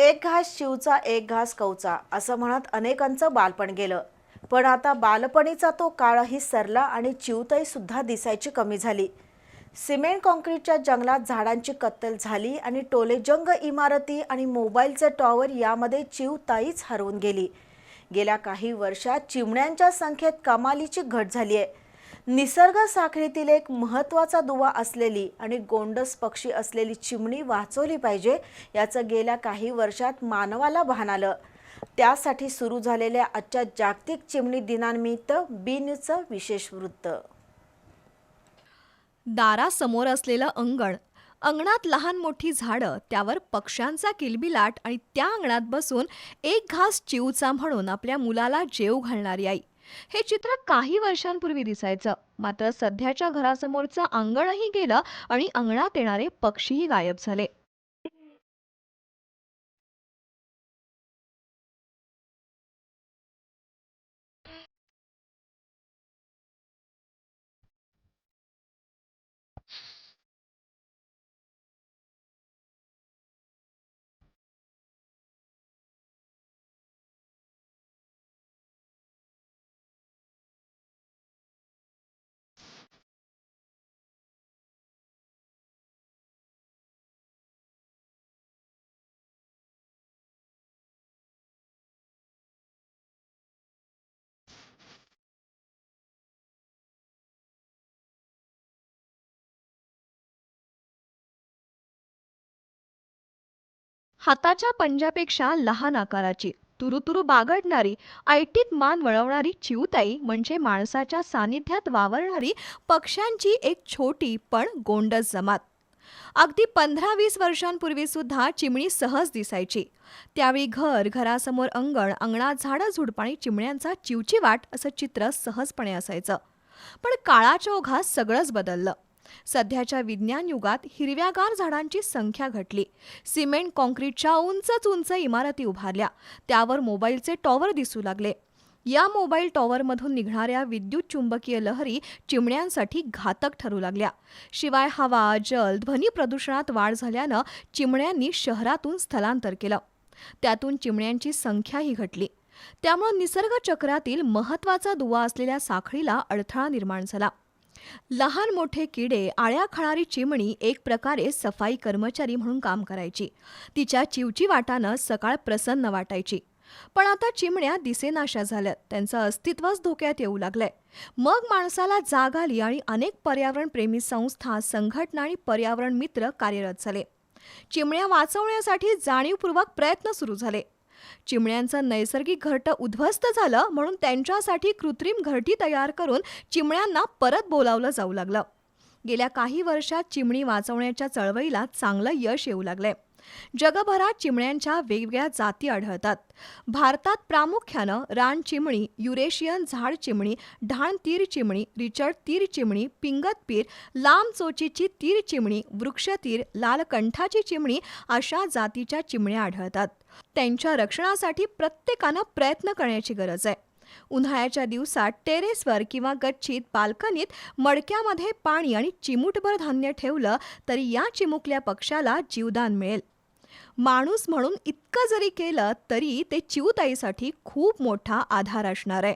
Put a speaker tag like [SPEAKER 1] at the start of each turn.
[SPEAKER 1] एक घास शिवचा एक घास कवचा असं म्हणत अनेकांचं बालपण गेलं. पण आता बालपणीचा तो काळही सरला आणि चिवताई सुद्धा दिसायची कमी झाली. सिमेंट कॉन्क्रीटच्या जंगलात झाडांची कत्तल झाली आणि टोलेजंग इमारती आणि मोबाईलचे टॉवर यामध्ये चिवताईच हरवून गेली. गेल्या काही वर्षात चिमण्यांच्या संख्येत कमालीची घट झाली आहे निसर्ग साखळीतील एक महत्त्वाचा दुवा असलेली आणि गोंडस पक्षी असलेली चिमणी वाचवली पाहिजे याचं गेल्या काही वर्षात मानवाला भान आलं. त्यासाठी सुरू झालेल्या आजच्या जागतिक चिमणी दिनानिमित्त बी न्यूजचं विशेष वृत्त.
[SPEAKER 2] दारासमोर असलेलं अंगण अंगणात लहान मोठी झाडं त्यावर पक्ष्यांचा किलबिलाट आणि त्या अंगणात बसून एक घास चिवचा म्हणून आपल्या मुलाला जेव घालणारी आई. हे चित्र काही वर्षांपूर्वी दिसायचं. मात्र सध्याच्या घरासमोरचं अंगणही गेलं आणि अंगणात येणारे पक्षीही गायब झाले. हाताच्या पंजापेक्षा लहान आकाराची तुरुतुरु बागडणारी ऐटीत मान वळवणारी चिवताई म्हणजे माणसाच्या सानिध्यात वावरणारी पक्ष्यांची एक छोटी पण गोंडस जमात. अगदी पंधरा वीस वर्षांपूर्वी सुद्धा चिमणी सहज दिसायची. त्यावेळी घर घरासमोर अंगण अंगणात झाडं झुडपाणी चिमण्यांचा चिवचिवाट असं चित्र सहजपणे असायचं. पण काळाच्या ओघात सगळंच बदललं. सध्याच्या विज्ञान युगात हिरव्यागार झाडांची संख्या घटली. सिमेंट कॉन्क्रीटच्या उंचच उंच इमारती उभारल्या. त्यावर मोबाईलचे टॉवर दिसू लागले. या मोबाईल टॉवरमधून निघणाऱ्या विद्युत चुंबकीय लहरी चिमण्यांसाठी घातक ठरू लागल्या. शिवाय हवा जल ध्वनी प्रदूषणात वाढ झाल्यानं चिमण्यांनी शहरातून स्थलांतर केलं. त्यातून चिमण्यांची संख्याही घटली. त्यामुळे निसर्ग चक्रातील महत्त्वाचा दुवा असलेल्या साखळीला अडथळा निर्माण झाला. लहान मोठे किडे आळ्या खाणारी चिमणी एक प्रकारे सफाई कर्मचारी म्हणून काम करायची. तिच्या चिवचिवाटानं सकाळ प्रसन्न वाटायची. पण आता चिमण्या दिसेनाशा झाल्यात. त्यांचं अस्तित्वच धोक्यात येऊ लागलंय. मग माणसाला जाग आली आणि अनेक पर्यावरणप्रेमी संस्था संघटना आणि पर्यावरण मित्र कार्यरत झाले. चिमण्या वाचवण्यासाठी जाणीवपूर्वक प्रयत्न सुरू झाले. चिमण्यांचं नैसर्गिक घरटं उद्ध्वस्त झालं म्हणून त्यांच्यासाठी कृत्रिम घरटी तयार करून चिमण्यांना परत बोलावलं जाऊ लागलं. गेल्या काही वर्षात चिमणी वाचवण्याच्या चळवळीला चांगलं यश येऊ लागलंय. जगभरात चिमण्यांच्या वेगवेगळ्या जाती आढळतात. भारतात प्रामुख्यानं रान चिमणी युरेशियन झाड चिमणी ढाण तीर चिमणी रिचर्ड तीर चिमणी पिंगत पीर लांब चोचीची तीर चिमणी वृक्षतीर लालकंठाची चिमणी अशा जातीच्या चिमण्या आढळतात. त्यांच्या रक्षणासाठी प्रत्येकानं प्रयत्न करण्याची गरज आहे. उन्हाळ्याच्या दिवसात टेरेसवर किंवा गच्चीत बाल्कनीत मडक्यामध्ये पाणी आणि चिमूटभर धान्य ठेवलं तरी या चिमुकल्या पक्षाला जीवदान मिळेल. माणूस म्हणून इतकं जरी केलं तरी ते चिवताईसाठी खूप मोठा आधार असणार आहे.